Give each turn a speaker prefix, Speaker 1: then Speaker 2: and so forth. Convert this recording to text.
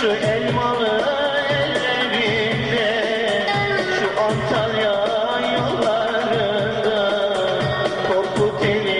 Speaker 1: Şu elmalı ellerinde Şu Antalya yollarında Korkut ellerinde